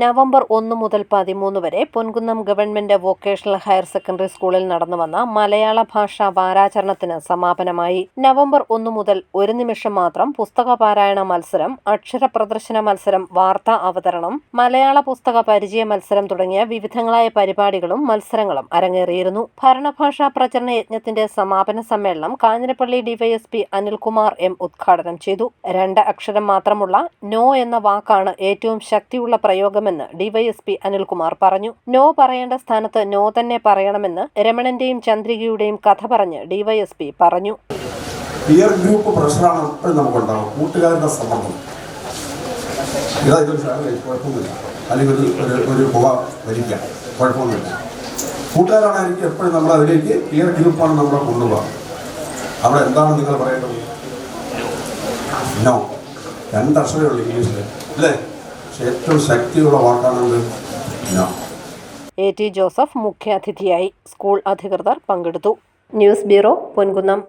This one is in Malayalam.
നവംബർ ഒന്ന് മുതൽ പതിമൂന്ന് വരെ Ponkunnam government vocational higher secondary സ്കൂളിൽ നടന്നു വന്ന മലയാള ഭാഷാ വാരാചരണത്തിന് സമാപനമായി. നവംബർ ഒന്ന് മുതൽ ഒരു നിമിഷം മാത്രം പുസ്തക പാരായണ മത്സരം അക്ഷര പ്രദർശന മത്സരം വാർത്താ അവതരണം മലയാള പുസ്തക പരിചയ മത്സരം തുടങ്ങിയ വിവിധങ്ങളായ പരിപാടികളും മത്സരങ്ങളും അരങ്ങേറിയിരുന്നു. ഭരണഭാഷാ പ്രചരണ യജ്ഞത്തിന്റെ സമാപന സമ്മേളനം കാഞ്ഞിരപ്പള്ളി ഡിവൈഎസ്പി അനിൽകുമാർ എം ഉദ്ഘാടനം ചെയ്തു. രണ്ട് അക്ഷരം മാത്രമുള്ള നോ എന്ന വാക്കാണ് ഏറ്റവും ശക്തിയുള്ള പ്രയോഗമെന്ന് ഡിവൈഎസ്പി അനിൽകുമാർ പറഞ്ഞു. നോ പറയേണ്ട സ്ഥാനത്ത് നോ തന്നെ പറയണമെന്ന് രമണന്റെയും ചന്ദ്രികയുടെയും കഥ പറഞ്ഞ് ഡിവൈഎസ്പി പറഞ്ഞു. പിയർ ഗ്രൂപ്പ് പ്രഷറാണ് എപ്പോഴും നമുക്കുണ്ടാവും. കൂട്ടുകാരുടെ സമ്മർദ്ദം. ഇതാ ഇതൊരു സാധനം കുഴപ്പമൊന്നുമില്ല. അല്ലെങ്കിൽ ഒരു ഒരു ഒരു പുക വരിക്കാം കുഴപ്പമൊന്നുമില്ല. കൂട്ടുകാരാണ് എപ്പോഴും നമ്മൾ അതിലേക്ക് പിയർ ഗ്രൂപ്പാണ് നമ്മളെ കൊണ്ടുപോകാം അവിടെ എന്താണ് നിങ്ങൾ പറയേണ്ടത്? നോ രണ്ടക്ഷരമേ ഉള്ളൂ ഇംഗ്ലീഷിൽ അല്ലേ? ഏറ്റവും ശക്തിയുള്ള വാക്കാണത് നോ എ ടി ജോസഫ് മുഖ്യാതിഥിയായി സ്കൂൾ അധികൃതർ പങ്കെടുത്തു. News bureau Ponkunnam.